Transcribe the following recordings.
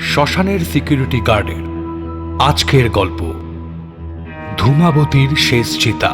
শ্মশানের সিকিউরিটি গার্ডের আজকের গল্প। ধূমাবতীর শেষ চিতা।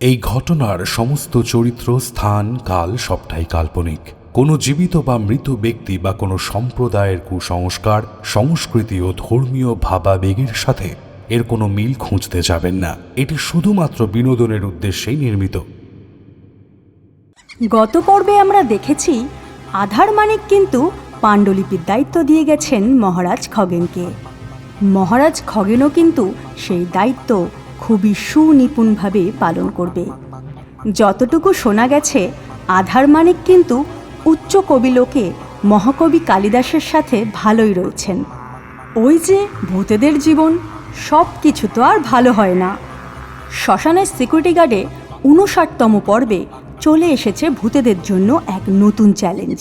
এই ঘটনার সমস্ত চরিত্র, স্থান, কাল সবটাই কাল্পনিক। কোনো জীবিত বা মৃত ব্যক্তি বা কোনো সম্প্রদায়ের কুসংস্কার, সংস্কৃতি ও ধর্মীয় ভাবাবেগের সাথে এর কোনো মিল খুঁজতে যাবেন না। এটি শুধুমাত্র বিনোদনের উদ্দেশ্যেই নির্মিত। গত পর্বে আমরা দেখেছি, আধার মানিক কিন্তু পাণ্ডুলিপির দায়িত্ব দিয়ে গেছেন মহারাজ খগেনকে। মহারাজ খগেনও কিন্তু সেই দায়িত্ব খুবই সুনিপুণভাবে পালন করবে। যতটুকু শোনা গেছে, আধার মানিক কিন্তু উচ্চ কবিলোকে মহাকবি কালিদাসের সাথে ভালোই রয়েছেন। ওই যে ভূতেদের জীবন সব কিছু তো আর ভালো হয় না। শ্মশানের সিকিউরিটি গার্ডে উনষাটতম পর্বে চলে এসেছে ভূতেদের জন্য এক নতুন চ্যালেঞ্জ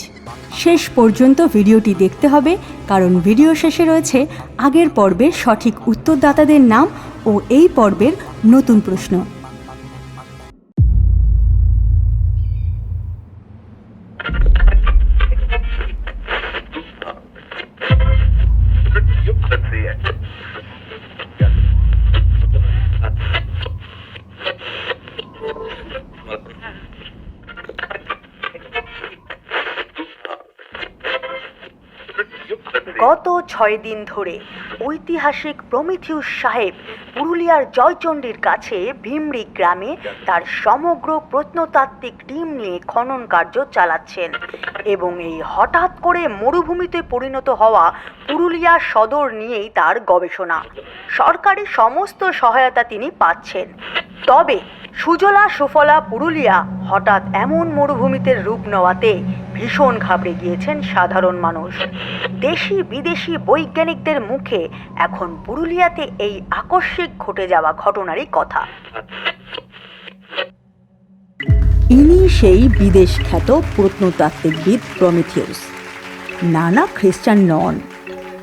শেষ পর্যন্ত ভিডিওটি দেখতে হবে, কারণ ভিডিও শেষে রয়েছে আগের পর্বের সঠিক উত্তরদাতাদের নাম ও এই পর্বের নতুন প্রশ্ন। ছয় দিন ধরে ঐতিহাসিক প্রমিথিউস সাহেব পুরুলিয়ার জয়চণ্ডীর কাছে ভীমরি গ্রামে তার সমগ্র প্রত্নতাত্ত্বিক টিম নিয়ে খনন কার্য চালাচ্ছেন এবং এই হঠাৎ করে মরুভূমিতে পরিণত হওয়া পুরুলিয়া সদর নিয়েই তার গবেষণা। সরকারি সমস্ত সহায়তা তিনি পাচ্ছেন। তবে সুজলা সুফলা পুরুলিয়া হঠাৎ এমন মরুভূমিতে রূপ নেওয়াতে ভীষণ ঘাবড়ে গিয়েছেন সাধারণ মানুষ। দেশি বিদেশি বৈজ্ঞানিকদের মুখে এখন পুরুলিয়াতে এই আকস্মিক ঘটে যাওয়া ঘটনারই কথা। ইনি সেই বিদেশ খ্যাত প্রত্নতাত্ত্বিকবিদ প্রমিথিউস। নানা খ্রিস্টান নন,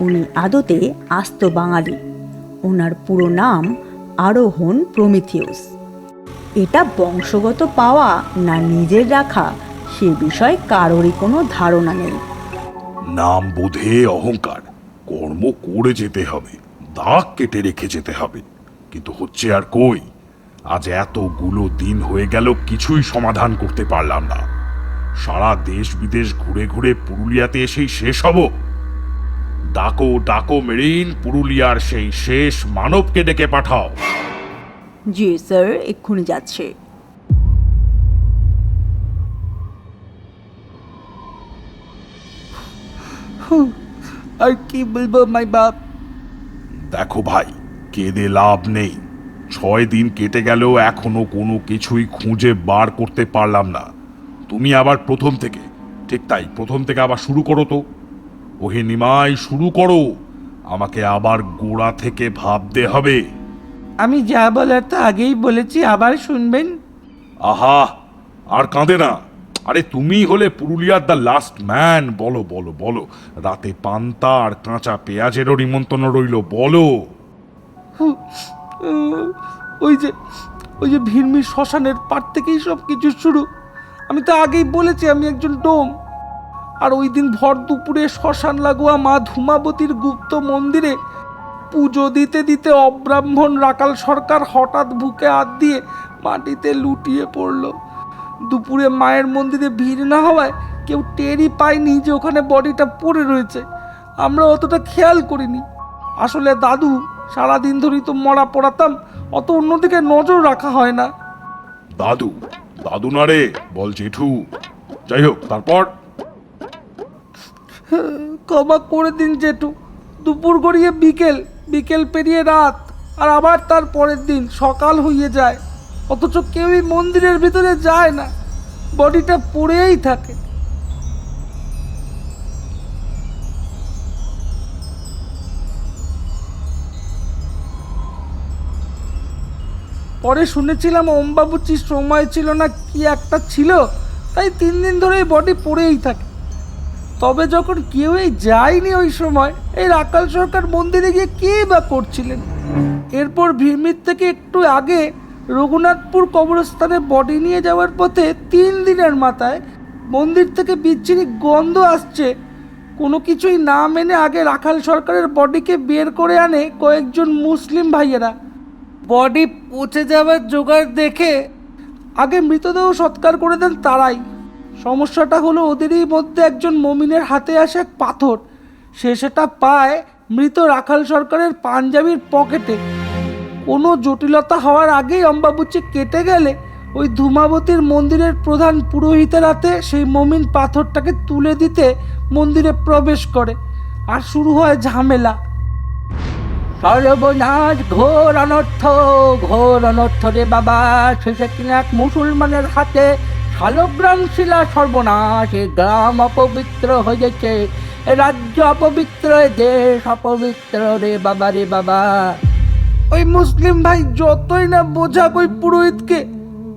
উনি আদতে আস্ত বাঙালি। ওনার পুরো নাম আরোহণ প্রমিথিউস। এটা বংশগত পাওয়া না নিজের রাখা সে বিষয়ে কারোরই কোনো ধারণা নেই। নাম বোধে অহংকার। কর্ম করে যেতে হবে দাগ কেটে রেখে যেতে হবে। কিন্তু হচ্ছে আর কই? আজ এতগুলো দিন হয়ে গেল কিছুই সমাধান করতে পারলাম না। সারা দেশ বিদেশ ঘুরে ঘুরে পুরুলিয়াতে এসেই শেষ হব। ডাকো ডাকো মেরিন পুরুলিয়ার সেই শেষ মানবকে ডেকে পাঠাও। জি স্যার এক্ষুনি যাচ্ছে। আর কি বলব মাই বাপ? দেখো ভাই কেঁদে লাভ নেই। ছয় দিন কেটে গেলেও এখনও কোনো কিছুই খুঁজে বার করতে পারলাম না। তুমি আবার প্রথম থেকে ঠিক তাই প্রথম থেকে আবার শুরু করো তো। ওহে নিমাই শুরু করো। আমাকে আবার গোড়া থেকে ভাবতে হবে। আমি যা বলার তা আগেই বলেছি আবার শুনবেন? আহা আর কাঁদে না। আরে তুমি হলে পুরুলিয়ার দ্য লাস্ট ম্যান বলো বলো বলো। রাতে পান্তা আর কাঁচা পেঁয়াজেরও নিমন্ত্রণ রইল, বলো। ওই যে ওই যে ভিড়মির শ্মশানের পার থেকেই সব কিছু শুরু। আমি তো আগেই বলেছি আমি একজন ডোম। আর ওই দিন ভর দুপুরে শ্মশান লাগোয়া মা ধুমাবতীর গুপ্ত মন্দিরে পুজো দিতে দিতে অব্রাহ্মণ রাকাল সরকার হঠাৎ বুকে হাত দিয়ে মাটিতে লুটিয়ে পড়ল। দুপুরে মায়ের মন্দিরে ভিড় না হওয়ায় কেউ টেরই পায়নি যে ওখানে বডিটা পড়ে রয়েছে। আমরা অতটা খেয়াল করিনি। আসলে দাদু সারাদিন ধরেই তো মরা পড়াতাম অত অন্যদিকে নজর রাখা হয় না। দাদু দাদু না রে বল জেঠু। যাই হোক তারপর? ক্ষমা করে দিন জেঠু। দুপুর গড়িয়ে বিকেল বিকেল পেরিয়ে রাত আর আবার তার পরের দিন সকাল হইয়ে যায়। অথচ কেউই মন্দিরের ভিতরে যায় না। বডিটা পড়েই থাকে। পরে শুনেছিলাম ওমবাবুচির সময় ছিল না কি একটা ছিল, তাই তিন দিন ধরে এই বডি পড়েই থাকে। তবে যখন কেউই যায়নি ওই সময়, এই রাকাল সরকার মন্দিরে গিয়ে কে বা করছিলেন? এরপর ভিড়মির থেকে একটু আগে রঘুনাথপুর কবরস্থানে বডি নিয়ে যাওয়ার পথে তিন দিনের মাথায় মন্দির থেকে বিচ্ছিরি গন্ধ আসছে। কোনো কিছুই না মেনে আগে রাখাল সরকারের বডিকে বের করে আনে কয়েকজন মুসলিম ভাইয়েরা। বডি পচে যাওয়ার জোগাড় দেখে আগে মৃতদেহ সৎকার করে দেন তারাই। সমস্যাটা হলো ওদেরই মধ্যে একজন মমিনের হাতে আসে এক পাথর। সে সেটা পায় মৃত রাখাল সরকারের পাঞ্জাবির পকেটে। জটিলতা হওয়ার আগেই অম্বাবুচি কেটে গেলে ওই ধূমাবতীর মন্দিরের প্রধান পুরোহিতের হাতে সেই মমিন পাথরটাকে তুলে দিতে মন্দিরে প্রবেশ করে। আর শুরু হয় ঝামেলা। সর্বনাশ ঘোর অনর্থ ঘোর অনর্থ রে বাবা, শেষে কিনা এক মুসলমানের হাতে শালগ্রাম শিলা সর্বনাশ এ গ্রাম অপবিত্র হয়েছে রাজ্য অপবিত্র, দেশ অপবিত্র রে বাবা রে বাবা। ওই মুসলিম ভাই যতই না বোঝাক ওই পুরোহিতকে,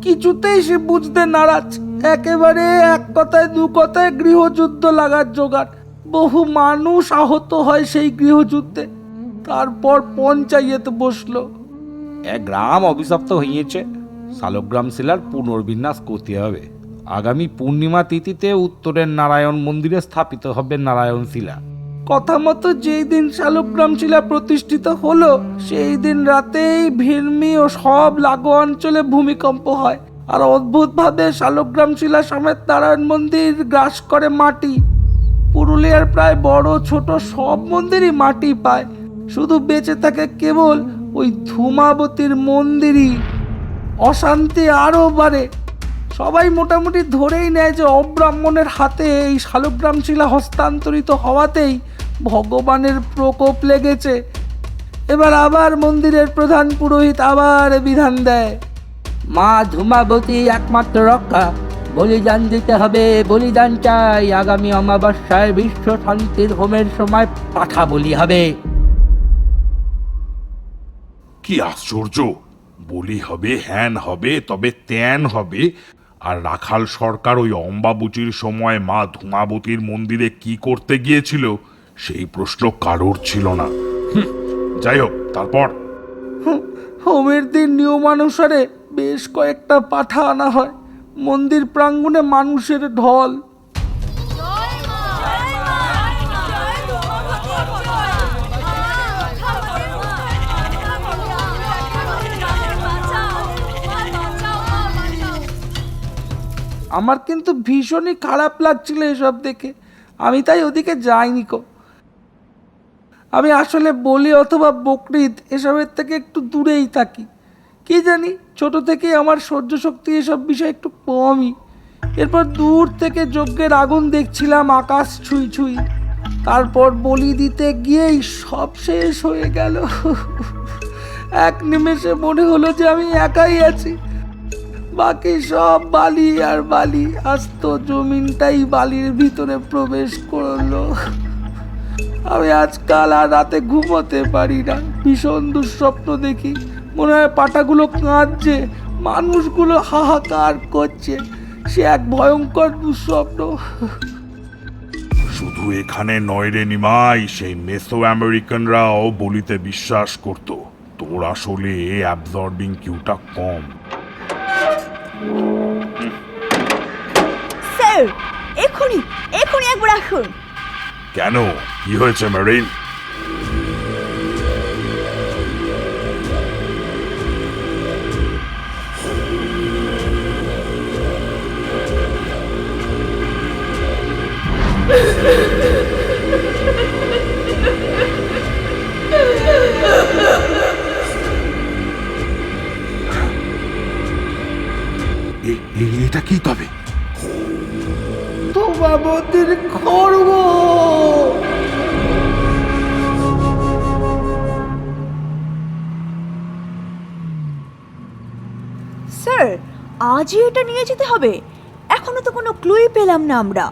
কিছুতেই সে বুঝতে নারাজ। একেবারে এক কথায়, দু কথায় গৃহযুদ্ধ লাগার জোগাড়। বহু মানুষ আহত হয় সেই গৃহযুদ্ধে। তারপর পঞ্চায়েত বসল। এক গ্রাম অভিশপ্ত হইয়েছে। শালগ্রাম শিলার পুনর্বিন্যাস করতে হবে। আগামী পূর্ণিমা তিথিতে উত্তরের নারায়ণ মন্দিরে স্থাপিত হবে নারায়ণ শিলা। কথা মতো যেই দিন শালগ্রাম শিলা প্রতিষ্ঠিত হলো, সেই দিন রাতেই ভির্মি ও সব লাগো অঞ্চলে ভূমিকম্প হয়। আর অদ্ভুতভাবে শালগ্রাম শিলা সমেত নারায়ণ মন্দির গ্রাস করে মাটি। পুরুলিয়ার প্রায় বড় ছোট সব মন্দিরই মাটি পায়। শুধু বেঁচে থাকে কেবল ওই ধূমাবতীর মন্দিরই। অশান্তি আরও বাড়ে। সবাই মোটামুটি ধরেই নেয় যে অব্রাহ্মণের হাতে এই শালগ্রাম শিলা হস্তান্তরিত হওয়াতেই ভগবানের প্রকোপ লেগেছে। এবার আবার মন্দিরের প্রধান পুরোহিত আবার বিধান দেয়। মা ধূমাবতী একমাত্র রক্ষা, বলিদান দিতে হবে, বলিদান চাই। আগামী অমাবস্যায় বিশ্ব শান্তির হোমের সময় পাঠা বলি হবে। কি আশ্চর্য! বলি হবে, হ্যান হবে, তবে ত্যান হবে। আর রাখাল সরকার ওই অম্বাবুচির সময় মা ধূমাবতীর মন্দিরে কি করতে গিয়েছিল? সেই প্রশ্ন কারোর ছিল না। যাই হোক তারপর? হোমের দিন নিয়মানুসারে বেশ কয়েকটা পাঠা আনা হয়। মন্দির প্রাঙ্গণে মানুষের ঢল। আমার কিন্তু ভীষণই খারাপ লাগছিল এসব দেখে। আমি তাই ওদিকে যাইনি কো। আমি আসলে বলি অথবা বকরিদ, এসবের থেকে একটু দূরেই থাকি। কি জানি, ছোট থেকেই আমার সহ্য শক্তি এসব বিষয়ে একটু কমই। এরপর দূর থেকে যজ্ঞের আগুন দেখছিলাম, আকাশ ছুঁই ছুঁই। তারপর বলি দিতে গিয়েই সব শেষ হয়ে গেল। এক নিমেষে মনে হলো যে আমি একাই আছি। বাকি সব বালি আর বালি আস্ত জমিনটাই বালির ভিতরে প্রবেশ করল। আমি আজকাল আর রাতে ঘুমোতে পারি না। ভীষণ দুঃস্বপ্ন দেখি। মনে হয় পাটাগুলো কাঁদছে। মানুষগুলো হাহাকার করছে। সে এক ভয়ঙ্কর দুঃস্বপ্ন। শুধু এখানে নয় রে নিমাই সেই মেসো আমেরিকানরাও বলিতে বিশ্বাস করত তোর আসলে অ্যাবজর্বিং কিউটা কম। স্যার এক্ষুনি এক্ষুনি একবার আসুন। কেন? কি হয়েছে মেরিন? আজই এটা নিয়ে যেতে হবে। এখনও তো কোনো ক্লুই পেলাম না আমরা।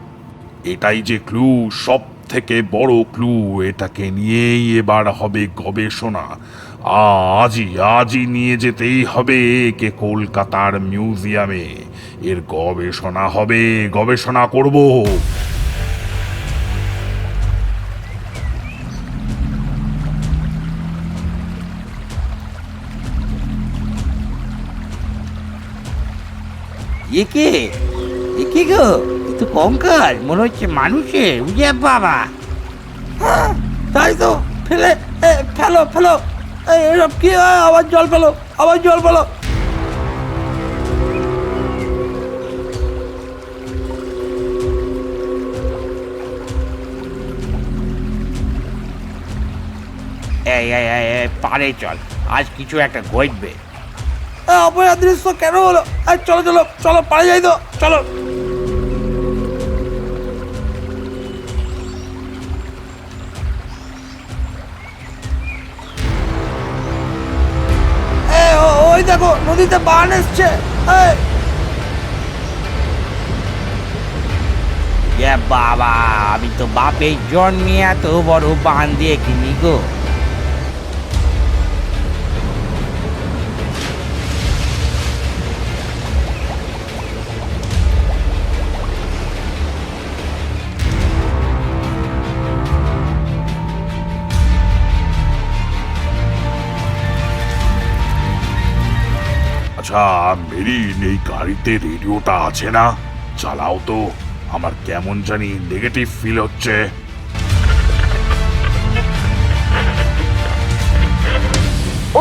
এটাই যে ক্লু সব থেকে বড় ক্লু এটাকে নিয়েই এবার হবে গবেষণা। আজই আজই নিয়ে যেতেই হবে একে কলকাতার মিউজিয়ামে। এর গবেষণা হবে, গবেষণা করব। একে? একে গো? এ তো কঙ্কাল মনে হচ্ছে মানুষের উজে বাবা? হ্যাঁ, তাই তো ফেলে এ, ফেলো ফেলো। এ, এসব কি এ, আবার জল ফেলো আবার জল ফেলো পারে চল আজ কিছু একটা ঘটবে। অপয়া দৃশ্য কেন হলো? এই, চলো চলো চলো পারে যাই তো চলো। ওই দেখো নদীতে বান এসছে। বাবা আমি তো বাপের জন্মে এত বড় বান দিয়ে কিনি গো। আচ্ছা মেরিন এই গাড়িতে, রেডিওটা আছে না। চালাও তো, আমার কেমন জানি নেগেটিভ ফিল হচ্ছে।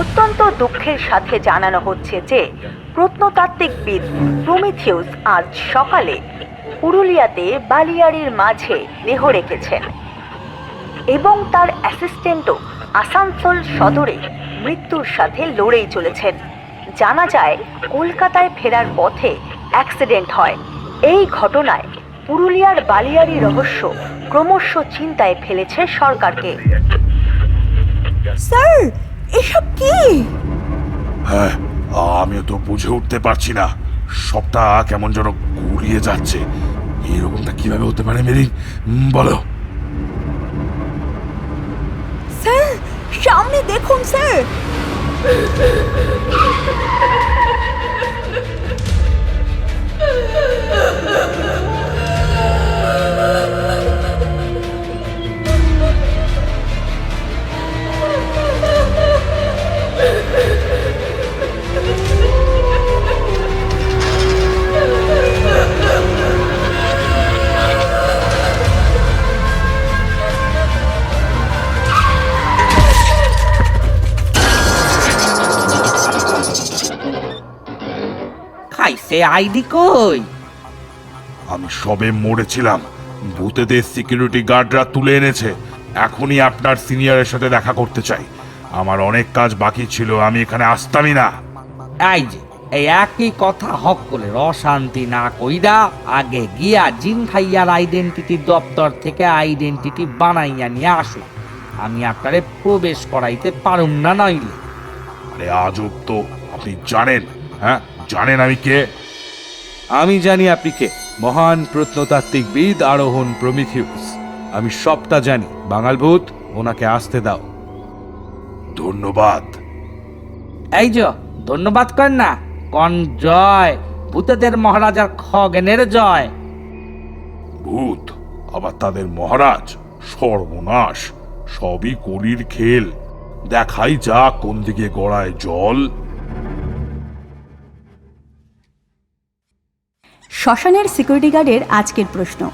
অত্যন্ত দুঃখের সাথে জানানো হচ্ছে যে, প্রত্নতাত্ত্বিকবিদ প্রমিথিউস আজ সকালে পুরুলিয়াতে বালিয়াড়ির মাঝে দেহ রেখেছেন এবং তার অ্যাসিস্ট্যান্টও আসানসোল সদরে মৃত্যুর সাথে লড়েই চলেছেন। জানা যায় কলকাতায় ফেরার পথে অ্যাক্সিডেন্ট হয়। এই ঘটনায় পুরুলিয়ার বালিয়ারি রহস্য ক্রমশ চিন্তায় ফেলেছে সরকারকে। স্যার এসব কি? হ্যাঁ আমিও তো বুঝে উঠতে পারছি না। সবটা কেমন যেন গুলিয়ে যাচ্ছে। এরকমটা কীভাবে হতে পারে মেরিন? বলো। স্যার সামনে দেখুন স্যার। Oh, খাইছে আইডি কই? আমি সবে মরেছিলাম। ভূতেদের সিকিউরিটি গার্ডরা তুলে এনেছে। এখনই আপনার সিনিয়রের সাথে দেখা করতে চাই। আমার অনেক কাজ বাকি ছিল আমি এখানে আসতামই না। এই যে এই একই কথা হক করে অশান্তি না কইরা আগে গিয়া জিন ভাইয়ার আইডেন্টিটি দপ্তর থেকে আইডেন্টিটি বানাইয়া নিয়ে আসো। আমি আপনারে প্রবেশ করাইতে পারুম না নইলে। আরে আজব তো আপনি জানেন হ্যাঁ? জানেন আমি কে? আমি জানি আপনি কে। মহান প্রত্নতাত্ত্বিকবিদ আরোহণ প্রমিথিউস আমি সবটা জানি। বাঙাল ভূত ওনাকে আসতে দাও। ধন্যবাদ। এই যে ধন্যবাদ কর না। কন জয়। ভূতেদের মহারাজার খগেনের জয়। ভূত আবার তাদের মহারাজ সর্বনাশ। সবই কলির খেল। দেখাই যা কোন দিকে গড়ায় জল। শ্মশানের সিকিউরিটি গার্ডের আজকের প্রশ্ন।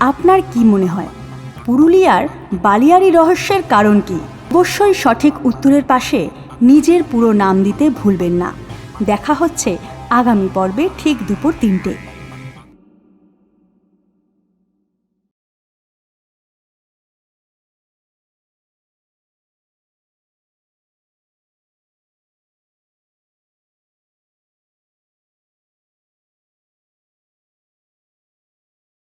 আপনার কি মনে হয়? পুরুলিয়ার বালিয়ারি রহস্যের কারণ কি? অবশ্যই সঠিক উত্তরের পাশে নিজের পুরো নাম দিতে ভুলবেন না। দেখা হচ্ছে আগামী পর্বে ঠিক দুপুর তিনটে।